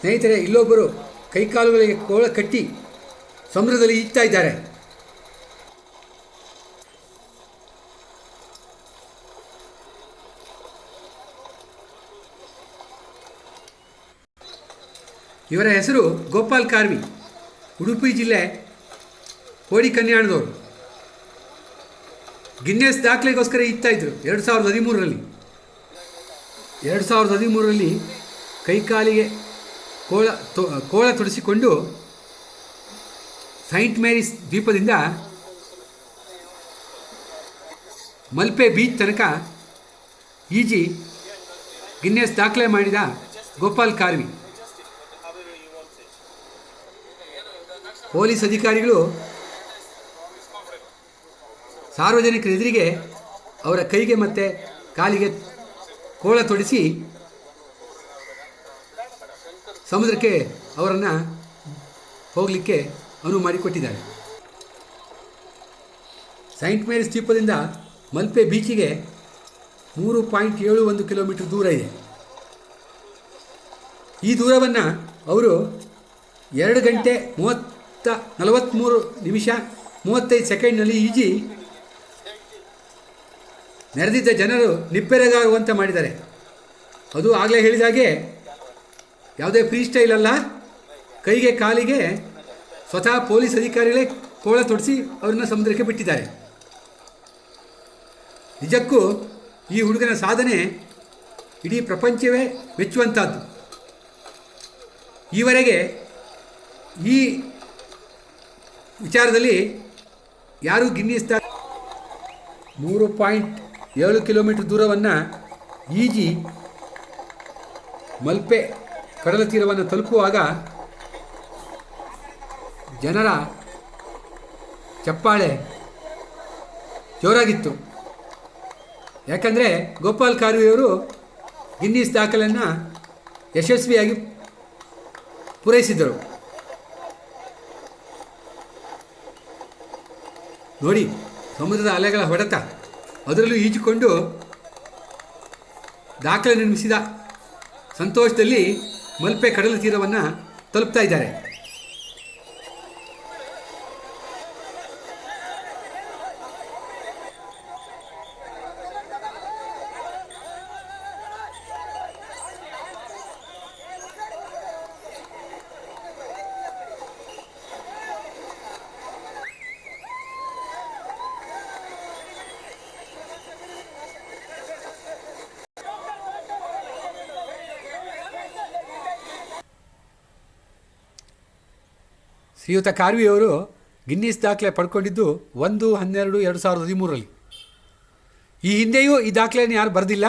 ಸ್ನೇಹಿತರೆ, ಇಲ್ಲೊಬ್ಬರು ಕೈಕಾಲುಗಳಿಗೆ ಕೋಳ ಕಟ್ಟಿ ಸಮುದ್ರದಲ್ಲಿ ಈಜ್ತಾ ಇದ್ದಾರೆ. ಇವರ ಹೆಸರು ಗೋಪಾಲ್ ಕಾರ್ವಿ ಉಡುಪಿ ಜಿಲ್ಲೆ ಕೋಡಿ ಕನ್ಯಾಣದವರು. ಗಿನ್ನೆಸ್ ದಾಖಲೆಗೋಸ್ಕರ ಇತ್ತಾ ಇದ್ರು, ಎರಡು ಸಾವಿರದ ಹದಿಮೂರರಲ್ಲಿ. ಎರಡು ಸಾವಿರದ ಹದಿಮೂರರಲ್ಲಿ ಕೈಕಾಲಿಗೆ ಕೋಳ ಕೋಳ ತೊಡಿಸಿಕೊಂಡು ಸೈಂಟ್ ಮೇರಿಸ್ ದ್ವೀಪದಿಂದ ಮಲ್ಪೆ ಬೀಚ್ ತನಕ ಈಜಿ ಗಿನ್ನೆಸ್ ದಾಖಲೆ ಮಾಡಿದ ಗೋಪಾಲ್ ಕಾರ್ವಿ. ಪೊಲೀಸ್ ಅಧಿಕಾರಿಗಳು ಸಾರ್ವಜನಿಕರ ಎದುರಿಗೆ ಅವರ ಕೈಗೆ ಮತ್ತು ಕಾಲಿಗೆ ಕೋಳ ತೊಡಿಸಿ ಸಮುದ್ರಕ್ಕೆ ಅವರನ್ನು ಹೋಗಲಿಕ್ಕೆ ಅನುವು ಮಾಡಿಕೊಟ್ಟಿದ್ದಾರೆ. ಸೈಂಟ್ ಮೇರಿಸ್ ದ್ವೀಪದಿಂದ ಮಲ್ಪೆ ಬೀಚಿಗೆ ಮೂರು ಪಾಯಿಂಟ್ ಏಳು ಒಂದು ಕಿಲೋಮೀಟರ್ ದೂರ ಇದೆ. ಈ ದೂರವನ್ನು ಅವರು ಎರಡು ಗಂಟೆ ಮೂವತ್ತ ನಲವತ್ತ್ಮೂರು ನಿಮಿಷ ಮೂವತ್ತೈದು ಸೆಕೆಂಡ್ನಲ್ಲಿ ಈಜಿ ನೆರೆದಿದ್ದ ಜನರು ನಿಪ್ಪೆರೆಗಾಗುವಂತೆ ಮಾಡಿದ್ದಾರೆ. ಅದು ಆಗಲೇ ಹೇಳಿದ ಹಾಗೆ ಯಾವುದೇ ಫ್ರೀ ಸ್ಟೈಲ್ ಅಲ್ಲ. ಕೈಗೆ, ಕಾಲಿಗೆ ಸ್ವತಃ ಪೊಲೀಸ್ ಅಧಿಕಾರಿಗಳೇ ಕೋಳ ತೊಡಿಸಿ ಅವ್ರನ್ನ ಸಮುದ್ರಕ್ಕೆ ಬಿಟ್ಟಿದ್ದಾರೆ. ನಿಜಕ್ಕೂ ಈ ಹುಡುಗನ ಸಾಧನೆ ಇಡೀ ಪ್ರಪಂಚವೇ ಮೆಚ್ಚುವಂಥದ್ದು. ಈವರೆಗೆ ಈ ವಿಚಾರದಲ್ಲಿ ಯಾರೂ ಗಿನ್ನಿಸ್ತಾ ಮೂರು ಪಾಯಿಂಟ್ ಏಳು ಕಿಲೋಮೀಟರ್ ದೂರವನ್ನು ಈಜಿ ಮಲ್ಪೆ ಕಡಲ ತೀರವನ್ನು ತಲುಪುವಾಗ ಜನರ ಚಪ್ಪಾಳೆ ಜೋರಾಗಿತ್ತು. ಯಾಕಂದರೆ ಗೋಪಾಲ್ ಕಾರ್ವಿಯವರು ಗಿನ್ನಿಸ್ ದಾಖಲೆಯನ್ನು ಯಶಸ್ವಿಯಾಗಿ ಪೂರೈಸಿದರು ನೋಡಿ, ಸಮುದ್ರದ ಅಲೆಗಳ ಹೊಡೆತ ಅದರಲ್ಲೂ ಈಜಿಕೊಂಡು ದಾಖಲೆ ನಿರ್ಮಿಸಿದ ಸಂತೋಷದಲ್ಲಿ ಮಲ್ಪೆ ಕಡಲ ತೀರವನ್ನು ತಲುಪ್ತಾ ಇದ್ದಾರೆ. ಶ್ರೀಯುತ ಕಾರ್ವಿಯವರು ಗಿನ್ನಿಸ್ ದಾಖಲೆ ಪಡ್ಕೊಂಡಿದ್ದು ಒಂದು, ಹನ್ನೆರಡು, ಎರಡು ಸಾವಿರದ ಹದಿಮೂರರಲ್ಲಿ. ಈ ಹಿಂದೆಯೂ ಈ ದಾಖಲೆಯನ್ನು ಯಾರು ಬರೆದಿಲ್ಲ?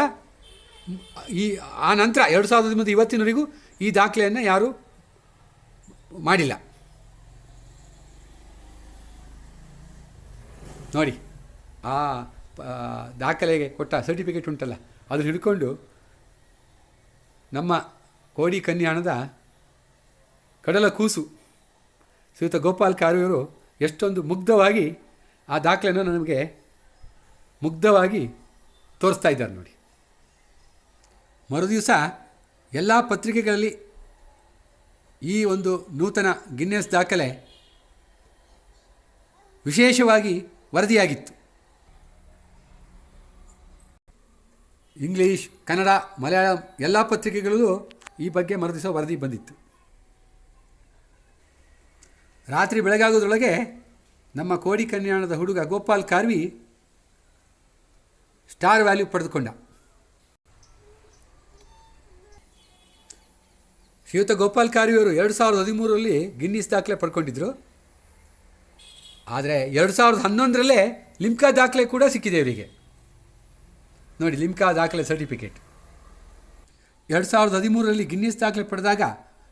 ಈ, ಆ ನಂತರ ಎರಡು ಸಾವಿರದ ಹದಿಮೂರು ಇವತ್ತಿನವರೆಗೂ ಈ ದಾಖಲೆಯನ್ನು ಯಾರು ಮಾಡಿಲ್ಲ. ನೋಡಿ, ಆ ದಾಖಲೆಗೆ ಕೊಟ್ಟ ಸರ್ಟಿಫಿಕೇಟ್ ಉಂಟಲ್ಲ ಅದನ್ನು ಹಿಡ್ಕೊಂಡು ನಮ್ಮ ಕೋಡಿ ಕನ್ಯಾಣದ ಕಡಲ ಕೂಸು ಶ್ರೀಯುತ ಗೋಪಾಲ್ ಕಾರ್ಯವರು ಎಷ್ಟೊಂದು ಮುಗ್ಧವಾಗಿ ಆ ದಾಖಲೆಯನ್ನು ನಮಗೆ ಮುಗ್ಧವಾಗಿ ತೋರಿಸ್ತಾ ಇದ್ದಾರೆ ನೋಡಿ. ಮರುದಿವಸ ಎಲ್ಲ ಪತ್ರಿಕೆಗಳಲ್ಲಿ ಈ ಒಂದು ನೂತನ ಗಿನ್ನೆಸ್ ದಾಖಲೆ ವಿಶೇಷವಾಗಿ ವರದಿಯಾಗಿತ್ತು. ಇಂಗ್ಲೀಷ್, ಕನ್ನಡ, ಮಲಯಾಳಂ ಎಲ್ಲ ಪತ್ರಿಕೆಗಳಲ್ಲೂ ಈ ಬಗ್ಗೆ ಮರುದಿವಸ ವರದಿ ಬಂದಿತ್ತು. ರಾತ್ರಿ ಬೆಳಗಾಗೋದ್ರೊಳಗೆ ನಮ್ಮ ಕೋಡಿ ಕನ್ಯಾಣದ ಹುಡುಗ ಗೋಪಾಲ್ ಕಾರ್ವಿ ಸ್ಟಾರ್ ವ್ಯಾಲ್ಯೂ ಪಡೆದುಕೊಂಡ. ಶ್ರೀಯುತ ಗೋಪಾಲ್ ಕಾರ್ವಿಯವರು ಎರಡು ಸಾವಿರದ ಹದಿಮೂರರಲ್ಲಿ ಗಿನ್ನಿಸ್ ದಾಖಲೆ ಪಡ್ಕೊಂಡಿದ್ರು. ಆದರೆ ಎರಡು ಸಾವಿರದ ಹನ್ನೊಂದರಲ್ಲೇ ಲಿಮ್ಕಾ ದಾಖಲೆ ಕೂಡ ಸಿಕ್ಕಿದೆ ಇವರಿಗೆ. ನೋಡಿ, ಲಿಮ್ಕಾ ದಾಖಲೆ ಸರ್ಟಿಫಿಕೇಟ್. ಎರಡು ಸಾವಿರದ ಹದಿಮೂರರಲ್ಲಿ ಗಿನ್ನಿಸ್ ದಾಖಲೆ ಪಡೆದಾಗ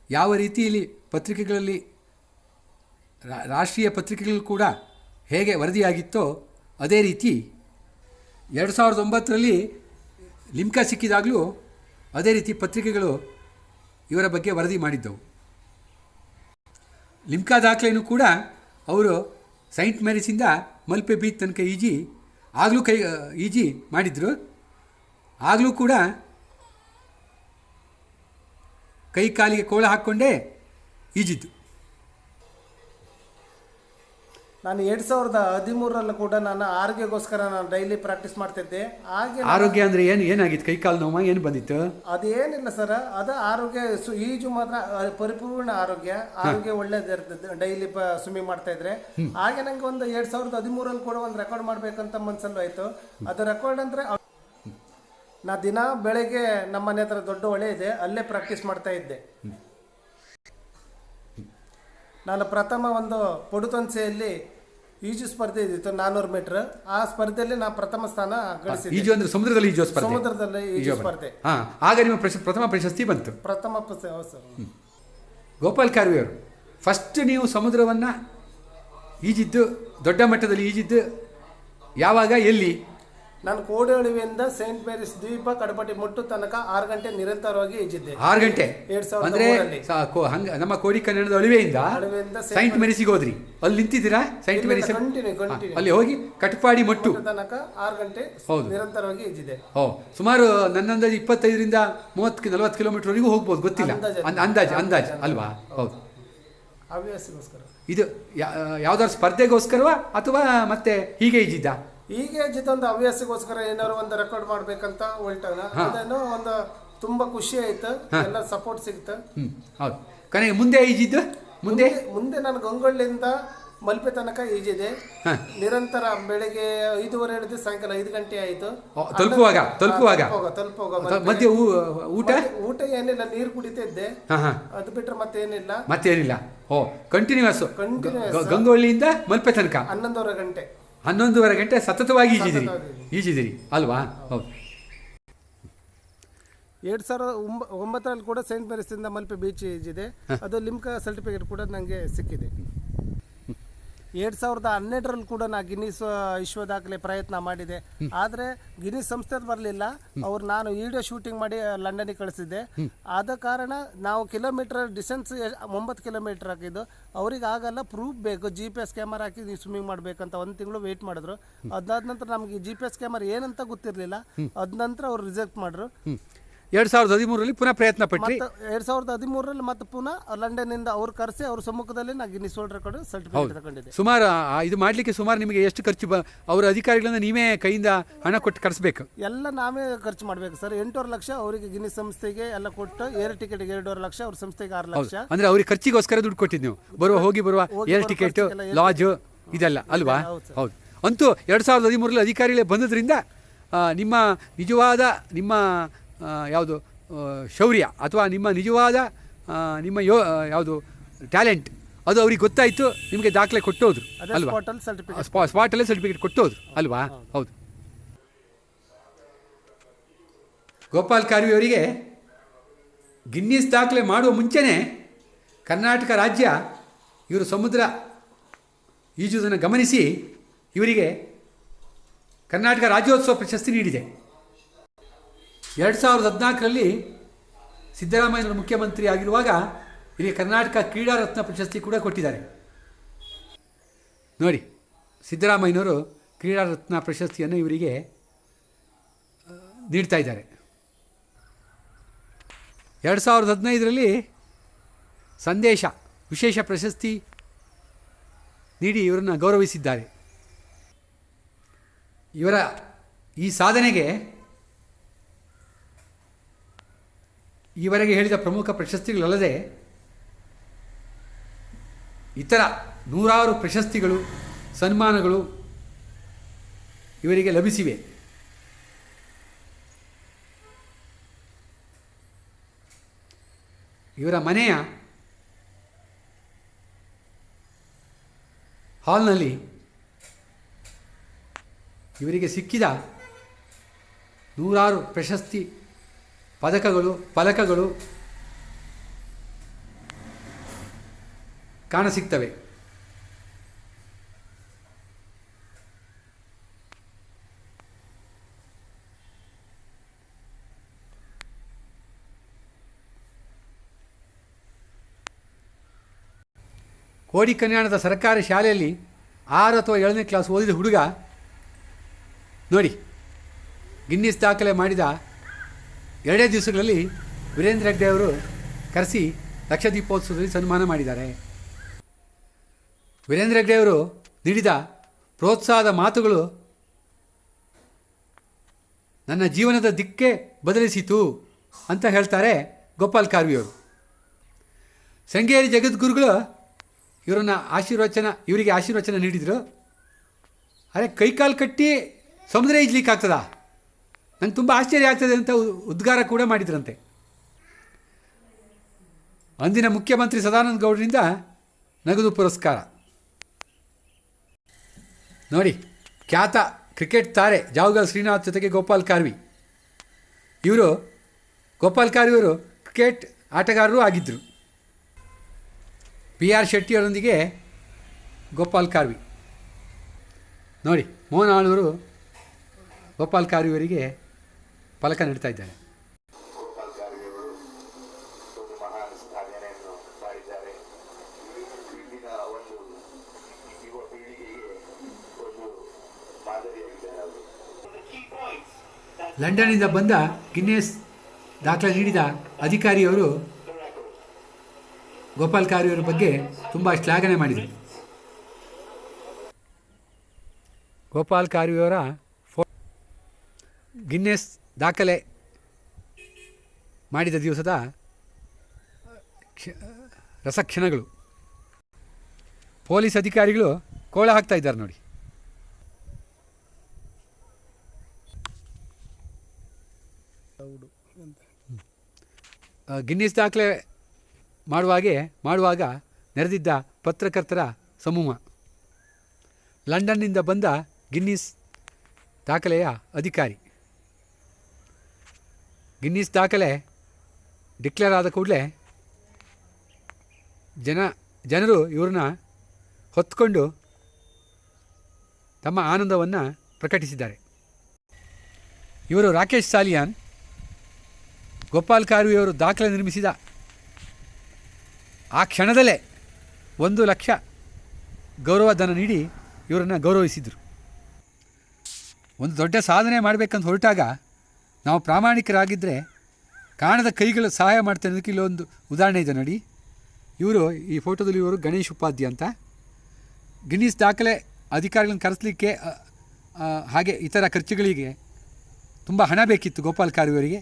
ಯಾವ ರೀತಿಯಲ್ಲಿ ಪತ್ರಿಕೆಗಳಲ್ಲಿ ರಾಷ್ಟ್ರೀಯ ಪತ್ರಿಕೆಗಳು ಕೂಡ ಹೇಗೆ ವರದಿಯಾಗಿತ್ತೋ ಅದೇ ರೀತಿ ಎರಡು ಸಾವಿರದ ಒಂಬತ್ತರಲ್ಲಿ ಲಿಮ್ಕಾ ಸಿಕ್ಕಿದಾಗಲೂ ಅದೇ ರೀತಿ ಪತ್ರಿಕೆಗಳು ಇವರ ಬಗ್ಗೆ ವರದಿ ಮಾಡಿದ್ದವು. ಲಿಮ್ಕಾ ದಾಖಲೆಯೂ ಕೂಡ ಅವರು ಸೈಂಟ್ ಮ್ಯಾರಿಸಿಂದ ಮಲ್ಪೆ ಬೀಚ್ ತನಕ ಈಜಿ ಆಗಲೂ ಕೈ, ಈಜಿ ಮಾಡಿದರು. ಆಗಲೂ ಕೂಡ ಕೈ ಕಾಲಿಗೆ ಕೋಳ ಹಾಕ್ಕೊಂಡೇ ಈಜಿದ್ದು. ನಾನು ಎರಡ್ ಸಾವಿರದ ಹದಿಮೂರರಲ್ಲೂ ಕೂಡ ನಾನು ಆರೋಗ್ಯಕ್ಕೋಸ್ಕರ ನಾನು ಡೈಲಿ ಪ್ರಾಕ್ಟೀಸ್ ಮಾಡ್ತಿದ್ದೆ. ಹಾಗೆ ಆರೋಗ್ಯ ಅಂದ್ರೆ ಏನು ಏನಾಗಿತ್ತು? ಕೈ ಕಾಲು ನೋವು ಏನು ಬಂದಿತ್ತು? ಅದೇನಿಲ್ಲ ಸರ್ ಅದು ಆರೋಗ್ಯ ಸು- ಈಜು ಮಾತ್ರ ಪರಿಪೂರ್ಣ ಆರೋಗ್ಯ. ಆರೋಗ್ಯ ಒಳ್ಳೇದಿರ್ತದೆ ಡೈಲಿ ಸ್ವಿಮ್ಮಿಂಗ್ ಮಾಡ್ತಾ ಇದ್ರೆ. ಹಾಗೆ ನಂಗೆ ಒಂದು ಎರಡ್ ಸಾವಿರದ ಹದಿಮೂರಲ್ಲಿ ಕೂಡ ಒಂದು ರೆಕಾರ್ಡ್ ಮಾಡ್ಬೇಕಂತ ಮನ್ಸಲ್ಲೂ ಆಯ್ತು. ಅದು ರೆಕಾರ್ಡ್ ಅಂದ್ರೆ ನಾ ದಿನ ಬೆಳಗ್ಗೆ ನಮ್ಮ ಮನೆ ಹತ್ರ ದೊಡ್ಡ ಹೊಳೆ ಇದೆ ಅಲ್ಲೇ ಪ್ರಾಕ್ಟೀಸ್ ಮಾಡ್ತಾ ಇದ್ದೆ. ನಾನು ಪ್ರಥಮ ಒಂದು ಪಡುತೊನ್ಸೆಯಲ್ಲಿ ಈಜು ಸ್ಪರ್ಧೆ ಇದ್ದಿತ್ತು ನಾನ್ನೂರು ಮೀಟರ್. ಆ ಸ್ಪರ್ಧೆಯಲ್ಲಿ ನಾನು ಪ್ರಥಮ ಸ್ಥಾನ ಗಳಿಸಿದ್ದೆ. ಈಜು ಅಂದ್ರೆ ಸಮುದ್ರದಲ್ಲಿ ಈಜು ಸ್ಪರ್ಧೆ. ಸಮುದ್ರದಲ್ಲಿ ಈಜು ಸ್ಪರ್ಧೆ. ಹಾ ಆಗ ನಿಮ್ಮ ಪ್ರಶ ಪ್ರಥಮ ಪ್ರಶಸ್ತಿ ಬಂತು. ಪ್ರಥಮ ಪ್ರಸ- ಹೌದು ಸರ್. ಗೋಪಾಲ್ ಕಾರ್ವಿಯವರು ಫಸ್ಟ್ ನೀವು ಸಮುದ್ರವನ್ನು ಈಜಿದ್ದು ದೊಡ್ಡ ಮಟ್ಟದಲ್ಲಿ ಈಜಿದ್ದು ಯಾವಾಗ ಎಲ್ಲಿ? ನಾನು ಕೋಡಳಿವಿಯಿಂದ ಸೇಂಟ್ ಮೇರಿಸ್ ದ್ವೀಪ ಕಡಪಟ್ಟಿ ಮುಟ್ಟು ತನಕ ಆರು ಗಂಟೆ ನಿರಂತರವಾಗಿ ಈಜಿದ್ದೆ. ಆರು ಗಂಟೆ? ಎರಡ್ ಅಂದ್ರೆ. ಹಂಗ ನಮ್ಮ ಕೋಡಿ ಕನ್ನಡದ ಅಳಿವೆಯಿಂದ ಅಳಿವೆಯಿಂದ ಸೇಂಟ್ ಮೇರಿಸಿಗೆ ಹೋದ್ರಿ. ಅಲ್ಲಿ ನಿಂತಿದ್ದೀರಾ? ಸೈಂಟ್ ಮೇರಿಸ್ ಕಂಟಿನ್ಯೂ ಕಂಟಿನ್ಯೂ ಅಲ್ಲಿ ಹೋಗಿ ಕಟ್ಪಾಡಿ ಮುಟ್ಟು. ತನಕ ಆರು ಗಂಟೆ ಹೌದು. ನಿರಂತರವಾಗಿ ಈಜಿದೆ ಓ ಸುಮಾರು ನನ್ನ ಅಂದಾಜು ಇಪ್ಪತ್ತೈದರಿಂದ ಮೂವತ್ತು ನಲವತ್ತು ಕಿಲೋಮೀಟರ್ವರೆಗೂ ಹೋಗ್ಬೋದು ಗೊತ್ತಿಲ್ಲ. ಅಂದಾಜು. ಅಂದ್- ಅಂದಾಜು ಅಂದಾಜು ಅಲ್ವಾ? ಹೌದು. ಹವ್ಯಾಸಗೋಸ್ಕರ. ಇದು ಯಾ- ಯಾವ್ದಾದ್ರು ಸ್ಪರ್ಧೆಗೋಸ್ಕರವಾ ಅಥವಾ ಮತ್ತೆ ಹೀಗೆ ಈಜಿದ್ದ? ಹೀಗೆ ಒಂದು ಹವ್ಯಾಸಗೋಸ್ಕರ ಏನಾದ್ರು ಒಂದು ರೆಕಾರ್ಡ್ ಮಾಡ್ಬೇಕಂತ ಹೊಲ್ಟಾಗ ಅದನ್ನು ಒಂದು ತುಂಬಾ ಖುಷಿ ಆಯ್ತು ಎಲ್ಲ ಸಪೋರ್ಟ್ ಸಿಗ್ತ. ಹ್ಮ್ ಹೌದು. ಕನೆಗೆ ಮುಂದೆ ಈಜಿದ್ದು ಮುಂದೆ? ಮುಂದೆ- ನಾನು ಗಂಗೊಳ್ಳಿಂದ ಮಲ್ಪೆ ತನಕ ಈಜಿದೆ. ನಿರಂತರ ಬೆಳಗ್ಗೆ ಐದುವರೆ ಹಿಡಿದು ಸಾಯಂಕಾಲ ಐದು ಗಂಟೆ ಆಯ್ತು. ತಲುಪುವಾಗ? ತಲುಪುವಾಗ? ತಲುಪುವಾಗ ಮಧ್ಯೆ ಊಟ? ಊಟ ಏನಿಲ್ಲ ನೀರು ಕುಡಿತಾ ಇದ್ದೆ ಅದು ಬಿಟ್ರೆ ಮತ್ತೇನಿಲ್ಲ. ಮತ್ತೇನಿಲ್ಲ. ಓ ಕಂಟಿನ್ಯೂಸ್. ಗಂಗೊಳ್ಳಿಯಿಂದ ಮಲ್ಪೆ ತನಕ? ಹನ್ನೊಂದುವರೆ ಗಂಟೆ. ಹನ್ನೊಂದುವರೆ ಗಂಟೆ ಸತತವಾಗಿ ಈಜಿದಿರಿ. ಈಜಿದಿರಿ ಅಲ್ವಾ? ಹೌದು. ಎರಡ್ ಸಾವಿರದ ಒಂಬ ಒಂಬತ್ತರಲ್ಲಿ ಕೂಡ ಸೈಂಟ್ ಮೇರಿಸಿಂದ ಮಲ್ಪೆ ಬೀಚ್ ಇದೆ ಅದು ಲಿಮ್ಕಾ ಸರ್ಟಿಫಿಕೇಟ್ ಕೂಡ ನನಗೆ ಸಿಕ್ಕಿದೆ. ಎರಡ್ ಸಾವಿರದ ಹನ್ನೆರಡರಲ್ಲಿ ಕೂಡ ನಾ ಗಿನ್ನಿಸ್ ವಿಶ್ವ ದಾಖಲೆ ಪ್ರಯತ್ನ ಮಾಡಿದೆ. ಆದರೆ ಗಿನ್ನಿಸ್ ಸಂಸ್ಥೆ ಬರಲಿಲ್ಲ. ಅವ್ರು ನಾನು ವಿಡಿಯೋ ಶೂಟಿಂಗ್ ಮಾಡಿ ಲಂಡನ್ಗೆ ಕಳಿಸಿದ್ದೆ. ಆದ ಕಾರಣ ನಾವು ಕಿಲೋಮೀಟರ್ ಡಿಸ್ಟೆನ್ಸ್ ಒಂಬತ್ತು ಕಿಲೋಮೀಟರ್ ಹಾಕಿದ್ದು. ಅವ್ರಿಗೆ ಆಗಲ್ಲ, ಪ್ರೂಫ್ ಬೇಕು. ಜಿ ಪಿ ಎಸ್ ಕ್ಯಾಮರಾ ಹಾಕಿ ನೀವು ಸ್ವಿಮ್ಮಿಂಗ್ ಮಾಡ್ಬೇಕಂತ ಒಂದು ತಿಂಗಳು ವೆಯ್ಟ್ ಮಾಡಿದ್ರು. ಅದಾದ ನಂತರ ನಮಗೆ ಜಿ ಪಿ ಎಸ್ ಕ್ಯಾಮರಾ ಏನಂತ ಗೊತ್ತಿರಲಿಲ್ಲ. ಅದ ನಂತರ ಅವ್ರು ರಿಜೆಕ್ಟ್ ಮಾಡಿದ್ರು ಎರಡು ಸಾವಿರದ ಹದಿಮೂರರಲ್ಲಿ ಪುನಃ ಪ್ರಯತ್ನ ಪಟ್ರಿ. ಮತ್ತೆ ಎರಡ್ ಸಾವಿರದ ಹದಿಮೂರರಲ್ಲಿ ಮತ್ತೆ ಪುನಃ ಲಂಡನ್ ಇಂದ ಅವ್ರು ಕರೆಸಿ ಅವ್ರ ಸಮ್ಮುಖದಲ್ಲಿ ನಾ ಗಿನ್ನಿಸ್ ವರ್ಲ್ಡ್ ರೆಕಾರ್ಡ್ ಸರ್ಟಿಫಿಕೇಟ್ ತಗೊಂಡಿದ್ದೆ. ಸುಮಾರು ಆ, ಇದು ಮಾಡಲಿಕ್ಕೆ ಸುಮಾರು ನಿಮಗೆ ಎಷ್ಟು ಖರ್ಚು ಬ ಅವರ ಅಧಿಕಾರಿಗಳನ್ನ ನೀವೇ ಕೈಯಿಂದ ಹಣ ಕೊಟ್ಟು ಕರೆಸ್ಬೇಕು. ಎಲ್ಲ ನಾವೇ ಖರ್ಚು ಮಾಡ್ಬೇಕು ಸರ್. ಎಂಟೂವರೆ ಲಕ್ಷ ಅವರಿಗೆ ಗಿನ್ನಿಸ್ ಸಂಸ್ಥೆಗೆ ಎಲ್ಲ ಕೊಟ್ಟು ಏರ್ ಟಿಕೆಟ್ಗೆ ಎರಡೂವರೆ ಲಕ್ಷ ಅವ್ರ ಸಂಸ್ಥೆಗೆ ಆರು ಲಕ್ಷ. ಅಂದ್ರೆ ಅವ್ರಿಗೆ ಖರ್ಚಿಗೋಸ್ಕರ ದುಡ್ಡು ಕೊಟ್ಟಿದ್ದು ನೀವು. ಬರುವ ಹೋಗಿ ಬರುವ ಏರ್ ಟಿಕೆಟ್ ಲಾಡ್ಜ್ ಲಾಜು ಇದೆಲ್ಲ ಅಲ್ವಾ ಹೌದು. ಅಂತೂ ಎರಡು ಸಾವಿರದ ಹದಿಮೂರರಲ್ಲಿ ಅಧಿಕಾರಿಗಳೇ ಬಂದದ್ರಿಂದ ಆ, ನಿಮ್ಮ ನಿಜವಾದ ನಿಮ್ಮ ಯಾವುದು ಶೌರ್ಯ ಅಥವಾ ನಿಮ್ಮ ನಿಜವಾದ ನಿಮ್ಮ ಯೋ ಯಾವುದು ಟ್ಯಾಲೆಂಟ್ ಅದು ಅವ್ರಿಗೆ ಗೊತ್ತಾಯಿತು ನಿಮಗೆ ದಾಖಲೆ ಕೊಟ್ಟೋದ್ರು ಅಲ್ವಾ? ಸ್ಪಾಟಲ್ಲಿ ಸರ್ಟಿಫಿಕೇಟ್ ಸ್ಪಾ ಸ್ಪಾಟಲ್ಲೇ ಸರ್ಟಿಫಿಕೇಟ್ ಕೊಟ್ಟೋದ್ರು ಅಲ್ವಾ? ಹೌದು. ಗೋಪಾಲ್ ಕಾರ್ವಿ ಅವರಿಗೆ ಗಿನ್ನಿಸ್ ದಾಖಲೆ ಮಾಡುವ ಮುಂಚೆನೇ ಕರ್ನಾಟಕ ರಾಜ್ಯ ಇವರು ಸಮುದ್ರ ಈಜುವುದನ್ನು ಗಮನಿಸಿ ಇವರಿಗೆ ಕರ್ನಾಟಕ ರಾಜ್ಯೋತ್ಸವ ಪ್ರಶಸ್ತಿ ನೀಡಿದೆ. ಎರಡು ಸಾವಿರದ ಹದಿನಾಲ್ಕರಲ್ಲಿ ಸಿದ್ದರಾಮಯ್ಯನವರು ಮುಖ್ಯಮಂತ್ರಿ ಆಗಿರುವಾಗ ಇವರಿಗೆ ಕರ್ನಾಟಕ ಕ್ರೀಡಾ ರತ್ನ ಪ್ರಶಸ್ತಿ ಕೂಡ ಕೊಟ್ಟಿದ್ದಾರೆ. ನೋಡಿ, ಸಿದ್ದರಾಮಯ್ಯನವರು ಕ್ರೀಡಾ ರತ್ನ ಪ್ರಶಸ್ತಿಯನ್ನು ಇವರಿಗೆ, ನೀಡ್ತಾ ಇದ್ದಾರೆ. ಎರಡು ಸಾವಿರದ ಹದಿನೈದರಲ್ಲಿ ಸಂದೇಶ, ವಿಶೇಷ ಪ್ರಶಸ್ತಿ ನೀಡಿ ಇವರನ್ನು ಗೌರವಿಸಿದ್ದಾರೆ. ಇವರ ಈ ಸಾಧನೆಗೆ ಈವರೆಗೆ ಹೇಳಿದ ಪ್ರಮುಖ ಪ್ರಶಸ್ತಿಗಳಲ್ಲದೆ ಇತರ ನೂರಾರು ಪ್ರಶಸ್ತಿಗಳು, ಸನ್ಮಾನಗಳು ಇವರಿಗೆ ಲಭಿಸಿವೆ. ಇವರ ಮನೆಯ ಹಾಲ್ನಲ್ಲಿ ಇವರಿಗೆ ಸಿಕ್ಕಿದ ನೂರಾರು ಪ್ರಶಸ್ತಿ ಪದಕಗಳು, ಫಲಕಗಳು ಕಾಣಸಿಗ್ತವೆ ಕೋಡಿ ಕಲ್ಯಾಣದ ಸರ್ಕಾರಿ ಶಾಲೆಯಲ್ಲಿ ಆರು ಅಥವಾ ಏಳನೇ ಕ್ಲಾಸ್ ಓದಿದ ಹುಡುಗ, ನೋಡಿ, ಗಿನ್ನಿಸ್ ದಾಖಲೆ ಮಾಡಿದ ಎರಡೇ ದಿವಸಗಳಲ್ಲಿ ವೀರೇಂದ್ರ ಹೆಗ್ಡೆ ಅವರು ಕರೆಸಿ ಲಕ್ಷ ದೀಪೋತ್ಸವದಲ್ಲಿ ಸನ್ಮಾನ ಮಾಡಿದ್ದಾರೆ. ವೀರೇಂದ್ರ ಹೆಗ್ಡೆ ಅವರು ನೀಡಿದ ಪ್ರೋತ್ಸಾಹದ ಮಾತುಗಳು ನನ್ನ ಜೀವನದ ದಿಕ್ಕೇ ಬದಲಿಸಿತು ಅಂತ ಹೇಳ್ತಾರೆ ಗೋಪಾಲ್ ಕಾರ್ವಿಯವರು ಶೃಂಗೇರಿ ಜಗದ್ಗುರುಗಳು ಇವರನ್ನು ಆಶೀರ್ವಚನ, ಇವರಿಗೆ ಆಶೀರ್ವಚನ ನೀಡಿದರು. ಅರೆ ಕೈಕಾಲು ಕಟ್ಟಿ ಸಮುದ್ರ ಈಜ್ಲಿಕ್ಕೆ ಆಗ್ತದಾ ನಂಗೆ ತುಂಬ ಆಶ್ಚರ್ಯ ಆಗ್ತದೆ ಅಂತ ಉದ್ಗಾರ ಕೂಡ ಮಾಡಿದ್ರಂತೆ. ಅಂದಿನ ಮುಖ್ಯಮಂತ್ರಿ ಸದಾನಂದ ಗೌಡರಿಂದ ನಗದು ಪುರಸ್ಕಾರ. ನೋಡಿ, ಖ್ಯಾತ ಕ್ರಿಕೆಟ್ ತಾರೆ ಜಾವಗಲ್ ಶ್ರೀನಾಥ್ ಜೊತೆಗೆ ಗೋಪಾಲ್ ಕಾರ್ವಿ. ಇವರು, ಗೋಪಾಲ್ ಕಾರ್ವಿ ಅವರು ಕ್ರಿಕೆಟ್ ಆಟಗಾರರು ಆಗಿದ್ದರು ಪಿ ಆರ್ ಶೆಟ್ಟಿಯವರೊಂದಿಗೆ ಗೋಪಾಲ್ ಕಾರ್ವಿ. ನೋಡಿ, ಮೋಹನ್ ಆಳ್ವರು ಗೋಪಾಲ್ ಕಾರ್ವಿಯವರಿಗೆ ಫಲಕ ನೀಡ್ತಾ ಇದ್ದಾರೆ. ಲಂಡನ್ನಿಂದ ಬಂದ ಗಿನ್ನೆಸ್ ದಾಖಲೆ ನೀಡಿದ ಅಧಿಕಾರಿಯವರು ಗೋಪಾಲ್ ಕಾರಿಯವರ ಬಗ್ಗೆ ತುಂಬ ಶ್ಲಾಘನೆ ಮಾಡಿದರು. ಗೋಪಾಲ್ ಕಾರಿಯವರ ಫೋ ಗಿನ್ನೆಸ್ ದಾಖಲೆ ಮಾಡಿದ ದಿವಸದ ಕ್ಷ, ರಸಕ್ಷಣಗಳು. ಪೊಲೀಸ್ ಅಧಿಕಾರಿಗಳು ಕೋಳ ಹಾಕ್ತಾ ಇದ್ದಾರೆ ನೋಡಿ. ಗಿನ್ನಿಸ್ ದಾಖಲೆ ಮಾಡುವಾಗೆ ಮಾಡುವಾಗ ನೆರೆದಿದ್ದ ಪತ್ರಕರ್ತರ ಸಮೂಹ. ಲಂಡನ್ನಿಂದ ಬಂದ ಗಿನ್ನಿಸ್ ದಾಖಲೆಯ ಅಧಿಕಾರಿ. ಗಿನ್ನಿಸ್ ದಾಖಲೆ ಡಿಕ್ಲೇರ್ ಆದ ಕೂಡಲೇ ಜನ, ಜನರು ಇವ್ರನ್ನ ಹೊತ್ಕೊಂಡು ತಮ್ಮ ಆನಂದವನ್ನು ಪ್ರಕಟಿಸಿದ್ದಾರೆ. ಇವರು ರಾಕೇಶ್ ಸಾಲಿಯಾನ್, ಗೋಪಾಲ್ ಕಾರ್ವಿಯವರು ದಾಖಲೆ ನಿರ್ಮಿಸಿದ ಆ ಕ್ಷಣದಲ್ಲೇ ಒಂದು ಲಕ್ಷ ಗೌರವಧನ ನೀಡಿ ಇವರನ್ನು ಗೌರವಿಸಿದರು. ಒಂದು ದೊಡ್ಡ ಸಾಧನೆ ಮಾಡಬೇಕಂತ ಹೊರಟಾಗ ನಾವು ಪ್ರಾಮಾಣಿಕರಾಗಿದ್ದರೆ ಕಾಣದ ಕೈಗಳು ಸಹಾಯ ಮಾಡ್ತಾರೆ ಅನ್ನೋದಕ್ಕೆ ಇಲ್ಲೊಂದು ಉದಾಹರಣೆ ಇದೆ ನೋಡಿ. ಇವರು ಈ ಫೋಟೋದಲ್ಲಿ ಇವರು ಗಣೇಶ್ ಉಪಾಧ್ಯ ಅಂತ. ಗಿನ್ನಿಸ್ ದಾಖಲೆ ಅಧಿಕಾರಿಗಳನ್ನು ಕರೆಸಲಿಕ್ಕೆ ಹಾಗೆ ಇತರ ಖರ್ಚುಗಳಿಗೆ ತುಂಬ ಹಣ ಬೇಕಿತ್ತು ಗೋಪಾಲ್ ಕಾರ್ವಿಯವರಿಗೆ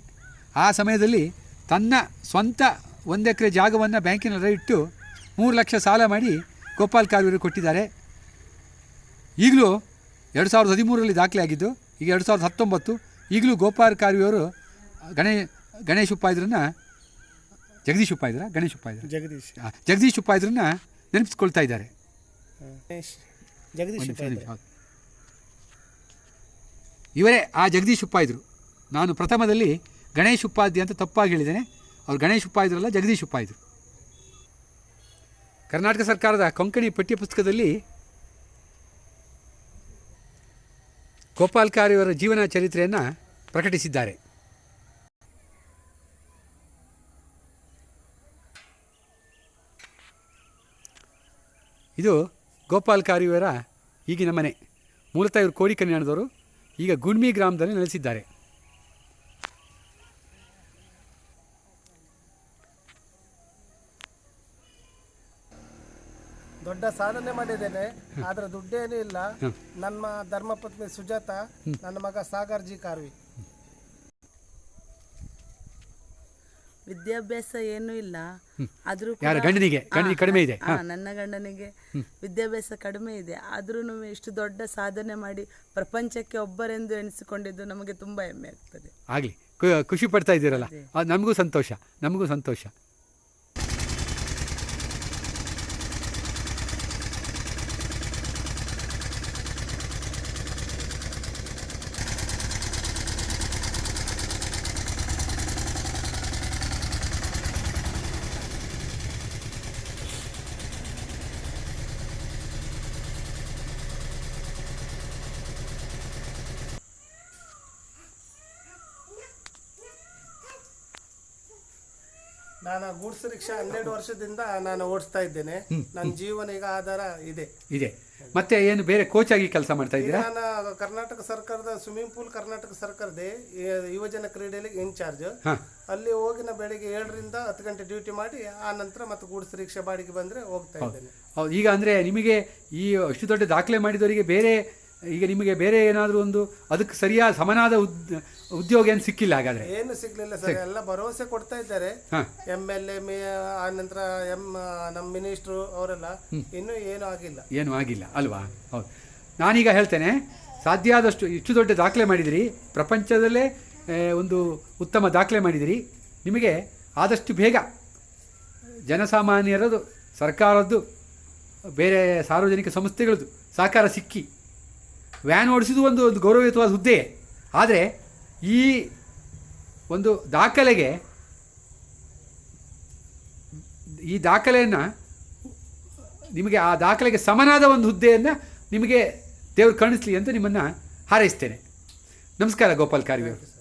ಆ ಸಮಯದಲ್ಲಿ ತನ್ನ ಸ್ವಂತ ಒಂದು ಎಕರೆ ಜಾಗವನ್ನು ಬ್ಯಾಂಕಿನಲ್ಲಿ ಇಟ್ಟು ಮೂರು ಲಕ್ಷ ಸಾಲ ಮಾಡಿ ಗೋಪಾಲ್ ಕಾರ್ವಿಯವರು ಕೊಟ್ಟಿದ್ದಾರೆ. ಈಗಲೂ ಎರಡು ಸಾವಿರದ ಹದಿಮೂರರಲ್ಲಿ ದಾಖಲೆ ಆಗಿದ್ದು ಈಗ ಎರಡು ಸಾವಿರದ ಹತ್ತೊಂಬತ್ತು ಈಗಲೂ ಗೋಪಾಲ್ ಕಾರ್ವಿಯವರು ಗಣೇ ಗಣೇಶ್ ಉಪಾಧ್ರನ್ನ ಜಗದೀಶ್ ಉಪಾಧ್ರ ಗಣೇಶ್ ಗಣೇಶ ಜಗದೀಶ್. ಜಗದೀಶ್ ಉಪಾಧ್ರನ್ನ ನೆನಪಿಸ್ಕೊಳ್ತಾ ಇದ್ದಾರೆ. ಗಣೇಶ್ ಇವರೇ ಆ ಜಗದೀಶ್ ಉಪಾಧ್ರು ನಾನು ಪ್ರಥಮದಲ್ಲಿ ಗಣೇಶ್ ಉಪಾಧ್ಯ ಅಂತ ತಪ್ಪಾಗಿ ಹೇಳಿದ್ದೇನೆ. ಅವ್ರು ಗಣೇಶ್ ಉಪಾಧ್ರಲ್ಲ ಜಗದೀಶ್ ಉಪಾಧ್ರು ಕರ್ನಾಟಕ ಸರ್ಕಾರದ ಕೊಂಕಣಿ ಪಠ್ಯಪುಸ್ತಕದಲ್ಲಿ ಗೋಪಾಲ್ ಕಾರ್ಯವರ ಜೀವನ ಚರಿತ್ರೆಯನ್ನು ಪ್ರಕಟಿಸಿದ್ದಾರೆ. ಇದು ಗೋಪಾಲ್ ಕಾರಿಯವರ ಈಗಿನ ಮನೆ. ಮೂಲತಃ ಇವರು ಕೋಡಿ ಕಲ್ಯಾಣದವರು, ಈಗ ಗುಣ್ಮಿ ಗ್ರಾಮದಲ್ಲಿ ನೆಲೆಸಿದ್ದಾರೆ. ದೊಡ್ಡ ಸಾಧನೆ ಮಾಡಿದ್ದೇನೆ ಆದ್ರೆ ದುಡ್ಡೇನೂ ಇಲ್ಲ. ನನ್ನ ಧರ್ಮಪತ್ನಿ ಸುಜಾತ ನನ್ನ ಮಗ ಸಾಗರ್ ಜಿ ಕಾರ್ವಿ. ವಿದ್ಯಾಭ್ಯಾಸ ಏನೂ ಇಲ್ಲ. ಆದ್ರೂ ಯಾರ ಕೂಡ- ಗಂಡನಿಗೆ? ಗಂಡನಿಗೆ ಕಡಿಮೆ ಇದೆ? ನನ್ನ ಗಂಡನಿಗೆ ವಿದ್ಯಾಭ್ಯಾಸ ಕಡಿಮೆ ಇದೆ. ಆದ್ರೂ ಇಷ್ಟು ದೊಡ್ಡ ಸಾಧನೆ ಮಾಡಿ ಪ್ರಪಂಚಕ್ಕೆ ಒಬ್ಬರೆಂದು ಎಣಿಸಿಕೊಂಡಿದ್ದು ನಮಗೆ ತುಂಬಾ ಹೆಮ್ಮೆ ಆಗ್ತದೆ. ಆಗಲಿ. ಖುಷಿ ಪಡ್ತಾ ಇದ್ದೀರಲ್ಲ. ಅದು ನಮಗೂ ಸಂತೋಷ. ನಮಗೂ ಸಂತೋಷ. ನಾನು ಗೂಡ್ಸ್ ರಿಕ್ಷಾ ಹನ್ನೆರಡು ವರ್ಷದಿಂದ ನಾನು ಓಡಿಸ್ತಾ ಇದ್ದೇನೆ. ನನ್ನ ಜೀವನ ಈಗ ಆಧಾರ ಇದೆ. ಇದೆ. ಮತ್ತೆ ಏನು ಬೇರೆ ಕೋಚ್ ಆಗಿ ಕೆಲಸ ಮಾಡ್ತಾ ಇದ್ದೀನಿ ಇದ್ದೀರಾ? ನಾನು ಕರ್ನಾಟಕ ಸರ್ಕಾರದ ಸ್ವಿಮ್ಮಿಂಗ್ ಪೂಲ್ ಕರ್ನಾಟಕ ಸರ್ಕಾರದ ಯುವಜನ ಕ್ರೀಡೆಯಲ್ಲಿ ಇನ್ಚಾರ್ಜ್ ಅಲ್ಲಿ ಹೋಗಿ ನಾ ಬೆಳಿಗ್ಗೆ ಏಳರಿಂದ ಹತ್ತು ಗಂಟೆ ಡ್ಯೂಟಿ ಮಾಡಿ ಆ ನಂತರ ಮತ್ತೆ ಗೂಡ್ಸ್ ರಿಕ್ಷಾ ಬಾಡಿಗೆ ಬಂದ್ರೆ ಹೋಗ್ತಾ ಇದ್ದೇನೆ. ಹೌದು. ಈಗ ಅಂದರೆ ನಿಮಗೆ ಈ ಅಷ್ಟು ದೊಡ್ಡ ದಾಖಲೆ ಮಾಡಿದವರಿಗೆ ಬೇರೆ ಈಗ ನಿಮಗೆ ಬೇರೆ ಏನಾದರೂ ಒಂದು ಅದಕ್ಕೆ ಸರಿಯಾದ ಸಮನಾದ ಉದ್ ಉದ್ಯೋಗ ಏನು ಸಿಕ್ಕಿಲ್ಲ ಹಾಗಾದ್ರೆ? ಏನು ಸಿಗ್ಲಿಲ್ಲ ಸರ್. ಎಲ್ಲ ಭರವಸೆ ಕೊಡ್ತಾ ಇದ್ದಾರೆ. ಎಂ ಎಲ್ ಎ ಆ ನಂತರ ಎಂ ನಮ್ಮ ಮಿನಿಸ್ಟ್ರು ಅವರೆಲ್ಲ ಇನ್ನೂ ಏನು ಆಗಿಲ್ಲ. ಏನೂ ಆಗಿಲ್ಲ. ಅಲ್ವಾ? ಹೌದು. ನಾನೀಗ ಹೇಳ್ತೇನೆ ಸಾಧ್ಯ ಆದಷ್ಟು ಇಷ್ಟು ದೊಡ್ಡ ದಾಖಲೆ ಮಾಡಿದಿರಿ. ಪ್ರಪಂಚದಲ್ಲೇ ಒಂದು ಉತ್ತಮ ದಾಖಲೆ ಮಾಡಿದಿರಿ. ನಿಮಗೆ ಆದಷ್ಟು ಬೇಗ ಜನಸಾಮಾನ್ಯರದು ಸರ್ಕಾರದ್ದು ಬೇರೆ ಸಾರ್ವಜನಿಕ ಸಂಸ್ಥೆಗಳದ್ದು ಸಹಕಾರ ಸಿಕ್ಕಿ. ವ್ಯಾನ್ ಓಡಿಸಿದ್ದು ಒಂದು ಒಂದು ಗೌರವಯುತವಾದ ಹುದ್ದೆ. ಆದರೆ ಈ ಒಂದು ದಾಖಲೆಗೆ ಈ ದಾಖಲೆಯನ್ನು ನಿಮಗೆ ಆ ದಾಖಲೆಗೆ ಸಮನಾದ ಒಂದು ಹುದ್ದೆಯನ್ನು ನಿಮಗೆ ದೇವರು ಕಾಣಿಸ್ಲಿ ಅಂತ ನಿಮ್ಮನ್ನು ಹಾರೈಸ್ತೇನೆ. ನಮಸ್ಕಾರ ಗೋಪಾಲ್ ಅವರು.